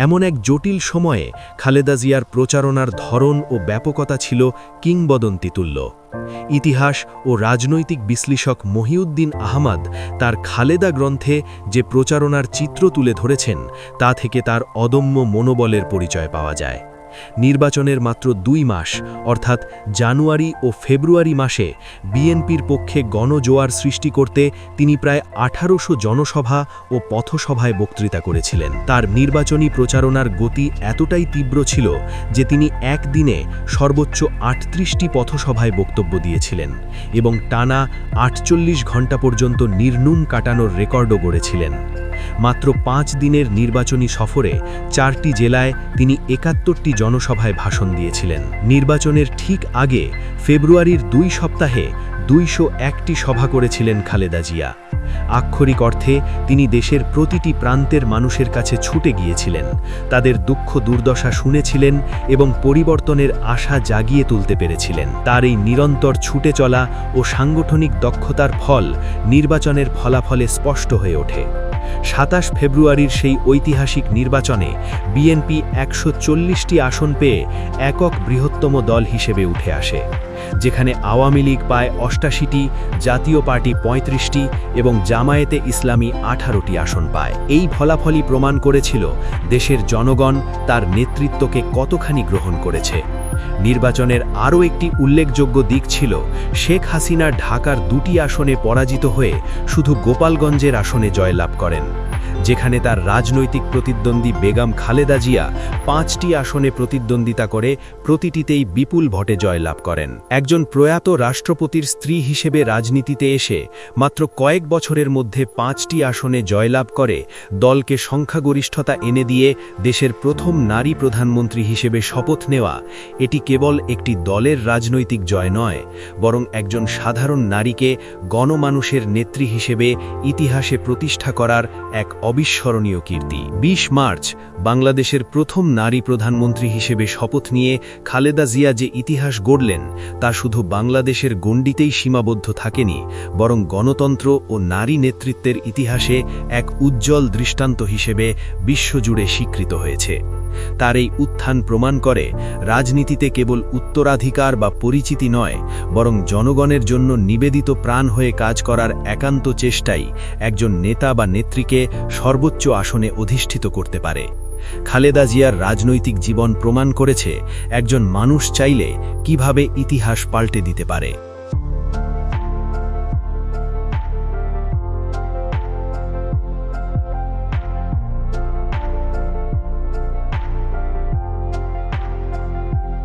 এমন এক জটিল সময়ে খালেদা জিয়ার প্রচারণার ধরন ও ব্যাপকতা ছিল কিংবদন্তিতুল্য। ইতিহাস ও রাজনৈতিক বিশ্লেষক মহিউদ্দিন আহমদ তার খালেদা গ্রন্থে যে প্রচারণার চিত্র তুলে ধরেছেন, তা থেকে তার অদম্য মনোবলের পরিচয় পাওয়া যায়। নির্বাচনের মাত্র দুই মাস, অর্থাৎ জানুয়ারি ও ফেব্রুয়ারি মাসে বিএনপির পক্ষে গণজোয়ার সৃষ্টি করতে তিনি প্রায় আঠারোশো জনসভা ও পথসভায় বক্তৃতা করেছিলেন। তার নির্বাচনী প্রচারণার গতি এতটাই তীব্র ছিল যে তিনি একদিনে সর্বোচ্চ আটত্রিশটি পথসভায় বক্তব্য দিয়েছিলেন এবং টানা আটচল্লিশ ঘণ্টা পর্যন্ত নির্নুম কাটানোর রেকর্ডও গড়েছিলেন। মাত্র পাঁচ দিনের নির্বাচনী সফরে চারটি জেলায় তিনি একাত্তরটি জনসভায় ভাষণ দিয়েছিলেন। নির্বাচনের ঠিক আগে ফেব্রুয়ারির দুই সপ্তাহে দুইশো একটি সভা করেছিলেন খালেদা জিয়া। আক্ষরিক অর্থে তিনি দেশের প্রতিটি প্রান্তের মানুষের কাছে ছুটে গিয়েছিলেন, তাদের দুঃখ দুর্দশা শুনেছিলেন এবং পরিবর্তনের আশা জাগিয়ে তুলতে পেরেছিলেন। তার এই নিরন্তর ছুটে চলা ও সাংগঠনিক দক্ষতার ফল নির্বাচনের ফলাফলে স্পষ্ট হয়ে ওঠে। সাতাশ ফেব্রুয়ারির সেই ঐতিহাসিক নির্বাচনে বিএনপি একশো চল্লিশটি আসন পেয়ে একক বৃহত্তম দল হিসেবে উঠে আসে, যেখানে আওয়ামী লীগ পায় অষ্টাশিটি, জাতীয় পার্টি পঁয়ত্রিশটি এবং জামায়াতে ইসলামী আঠারোটি আসন পায়। এই ফলাফলই প্রমাণ করেছিল দেশের জনগণ তার নেতৃত্বকে কতখানি গ্রহণ করেছে। নির্বাচনের আরও একটি উল্লেখযোগ্য দিক ছিল, শেখ হাসিনা ঢাকার দুটি আসনে পরাজিত হয়ে শুধু গোপালগঞ্জের আসনে জয়লাভ করেন। যেখানে তার রাজনৈতিক প্রতিদ্বন্দ্বী বেগম খালেদা জিয়া পাঁচটি আসনে প্রতিদ্বন্দ্বিতা করে, প্রতিটিতেই বিপুল ভোটে জয়লাভ করেন। একজন প্রয়াত রাষ্ট্রপতির স্ত্রী হিসেবে রাজনীতিতে এসে, মাত্র কয়েক বছরের মধ্যে পাঁচটি আসনে জয়লাভ করে, দলকে সংখ্যাগরিষ্ঠতা এনে দিয়ে দেশের প্রথম নারী প্রধানমন্ত্রী হিসেবে শপথ নেওয়া, এটি কেবল একটি দলের রাজনৈতিক জয় নয়, বরং একজন সাধারণ নারীকে গণমানুষের নেত্রী হিসেবে ইতিহাসে প্রতিষ্ঠা করার এক অবিস্মরণীয় কীর্তি। ২০ মার্চ, বাংলাদেশের প্রথম নারী প্রধানমন্ত্রী হিসেবে শপথ নিয়ে খালেদা জিয়া যে ইতিহাস গড়লেন, তা শুধু বাংলাদেশের গণ্ডিতেই সীমাবদ্ধ থাকেনি, বরং গণতন্ত্র ও নারী নেতৃত্বের ইতিহাসে এক উজ্জ্বল দৃষ্টান্ত হিসেবে বিশ্বজুড়ে স্বীকৃত হয়েছে। তার এই উত্থান প্রমাণ করে রাজনীতিতে কেবল উত্তরাধিকার বা পরিচিতি নয়, বরং জনগণের জন্য নিবেদিত প্রাণ হয়ে কাজ করার একান্ত চেষ্টাই একজন নেতা বা নেত্রীকে সর্বোচ্চ আসনে অধিষ্ঠিত করতে পারে। খালেদা জিয়ার রাজনৈতিক জীবন প্রমাণ করেছে, একজন মানুষ চাইলে কীভাবে ইতিহাস পাল্টে দিতে পারে।